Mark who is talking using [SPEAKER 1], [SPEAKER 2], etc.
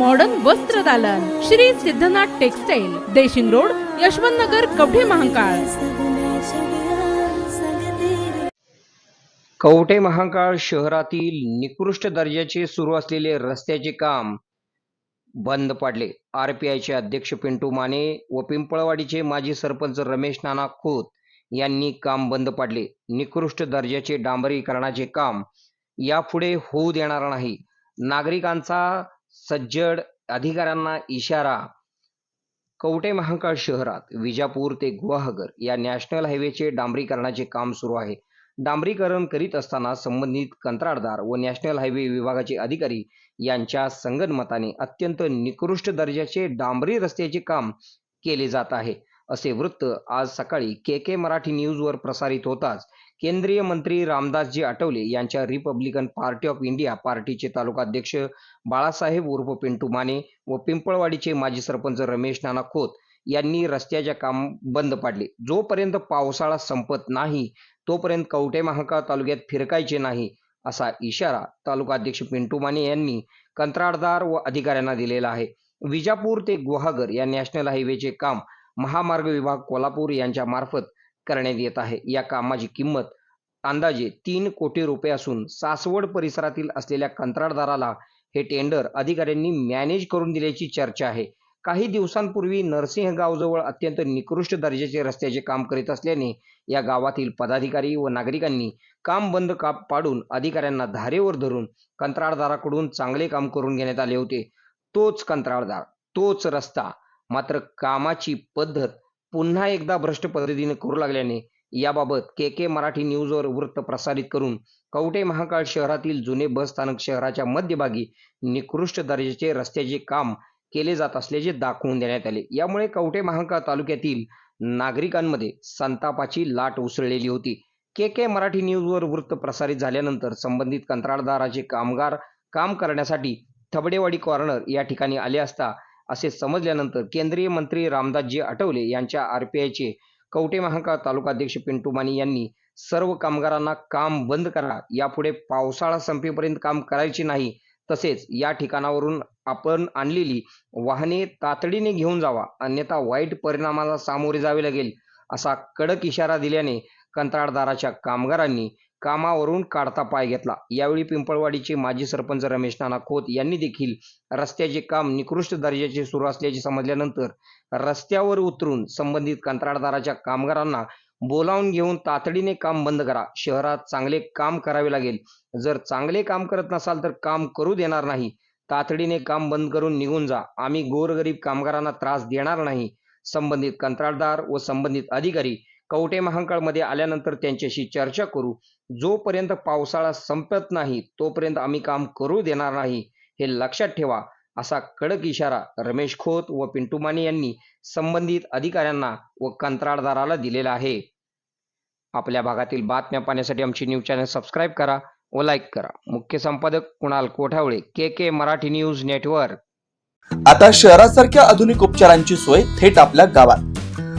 [SPEAKER 1] Modern वस्त्र दालन. Shri Siddhanath textile Deshing road Yashwant Nagar Kavathe Mahankal.
[SPEAKER 2] Kavathe Mahankal शहरातील निकृष्ट दर्जाचे सुरू असलेले रस्त्याचे काम बंद पाडले. आरपीआयचे अध्यक्ष पिंटू माने व पिंपळवाडीचे माजी सरपंच रमेश नाना खोत यांनी काम बंद पाडले. निकृष्ट दर्जाचे डांबरीकरणाचे काम यापुढे होऊ देणार नाही. नागरिकांचा सज्जड अधिकाऱ्यांना इशारा. कवटे महांकाळ शहरात विजापूर ते गुवाहगर या नॅशनल हायवेचे डांबरीकरणाचे काम सुरू आहे. डांबरीकरण करीत असताना संबंधित कंत्राटदार व नॅशनल हायवे विभागाचे अधिकारी यांच्या संगनमताने अत्यंत निकृष्ट दर्जाचे डांबरी रस्त्याचे काम केले जात आहे असे वृत्त आज सकाळी के के मराठी न्यूजवर प्रसारित होताच केंद्रीय मंत्री रामदासजी आठवले यांच्या रिपब्लिकन पार्टी ऑफ इंडिया पार्टीचे तालुकाध्यक्ष बाळासाहेब उर्फ पिंटू माने व पिंपळवाडीचे माजी सरपंच रमेश नाना खोत यांनी रस्त्याचे काम बंद पाडले. जोपर्यंत पावसाळा संपत नाही तोपर्यंत कवटे महाकाळ तालुक्यात फिरकायचे नाही असा इशारा तालुकाध्यक्ष पिंटू माने यांनी कंत्राटदार व अधिकाऱ्यांना दिलेला आहे. विजापूर ते गुहागर या नॅशनल हायवेचे काम महामार्ग विभाग कोल्हापूर यांच्या मार्फत करण्यात येत आहे. या कामाची किंमत अंदाजे तीन कोटी रुपये असून सासवड परिसरातील असलेल्या कंत्राटदाराला हे टेंडर अधिकाऱ्यांनी मॅनेज करून दिल्याची चर्चा आहे. काही दिवसांपूर्वी नरसिंह गावजवळ अत्यंत निकृष्ट दर्जाचे रस्त्याचे काम करीत असल्याने या गावातील पदाधिकारी व नागरिकांनी काम बंद का पाडून अधिकाऱ्यांना धारेवर धरून कंत्राटदाराकडून चांगले काम करून घेण्यात आले होते. तोच कंत्राटदार तोच रस्ता मात्र कामाची पद्धत पुन्हा एकदा भ्रष्ट पद्धतीने करू लागल्याने याबाबत के के मराठी न्यूजवर वृत्त प्रसारित करून कवटे महाकाळ शहरातील जुने बस स्थानक शहराच्या मध्यभागी निकृष्ट दर्जाचे रस्त्याचे काम केले जात असल्याचे दाखवून देण्यात आले. यामुळे कवटे महाकाळ तालुक्यातील नागरिकांमध्ये संतापाची लाट उसळलेली होती. के के मराठी न्यूजवर वृत्त प्रसारित झाल्यानंतर संबंधित कंत्राटदाराचे कामगार काम करण्यासाठी थबडेवाडी कॉर्नर या ठिकाणी आले असता असे समजल्यानंतर केंद्रीय मंत्री रामदासजी आठवले यांच्या आरपीआयचे कवटे महांकाळ तालुकाध्यक्ष पिंटू माने यांनी सर्व कामगारांना काम बंद करा. यापुढे पावसाळा संपेपर्यंत काम करायचे नाही. तसेच या ठिकाणावरून आपण आणलेली वाहने तातडीने घेऊन जावा. अन्यथा वाईट परिणामाला सामोरे जावे लागेल. असा कडक इशारा दिल्याने कंत्राटदाराच्या कामगारांनी कामावरून काढता पाय घेतला. यावेळी पिंपळवाडीचे माजी सरपंच रमेश नाना खोत यांनी देखील रस्त्याचे काम निकृष्ट दर्जाचे सुरू असल्याचे समजल्यानंतर रस्त्यावर उतरून संबंधित कंत्राटदाराच्या कामगारांना बोलावून घेऊन तातडीने काम बंद करा. शहरात चांगले काम करावे लागेल. जर चांगले काम करत नसाल तर काम करू देणार नाही. तातडीने काम बंद करून निघून जा. आम्ही गोरगरीब कामगारांना त्रास देणार नाही. संबंधित कंत्राटदार व संबंधित अधिकारी कवटे महांकाळमध्ये आल्यानंतर त्यांच्याशी चर्चा करू. जोपर्यंत पावसाळा संपत नाही तोपर्यंत आम्ही काम करू देणार नाही हे लक्षात ठेवा असा कडक इशारा रमेश खोत व पिंटू माने यांनी संबंधित अधिकाऱ्यांना व कंत्राटदाराला दिलेला आहे. आपल्या भागातील बातम्या पाहण्यासाठी आमची न्यूज चॅनल सबस्क्राईब करा व लाईक करा. मुख्य संपादक Kunal Kothawale K K Marathi news network.
[SPEAKER 3] आता शहरासारख्या आधुनिक उपचारांची सोय थेट आपल्या गावात.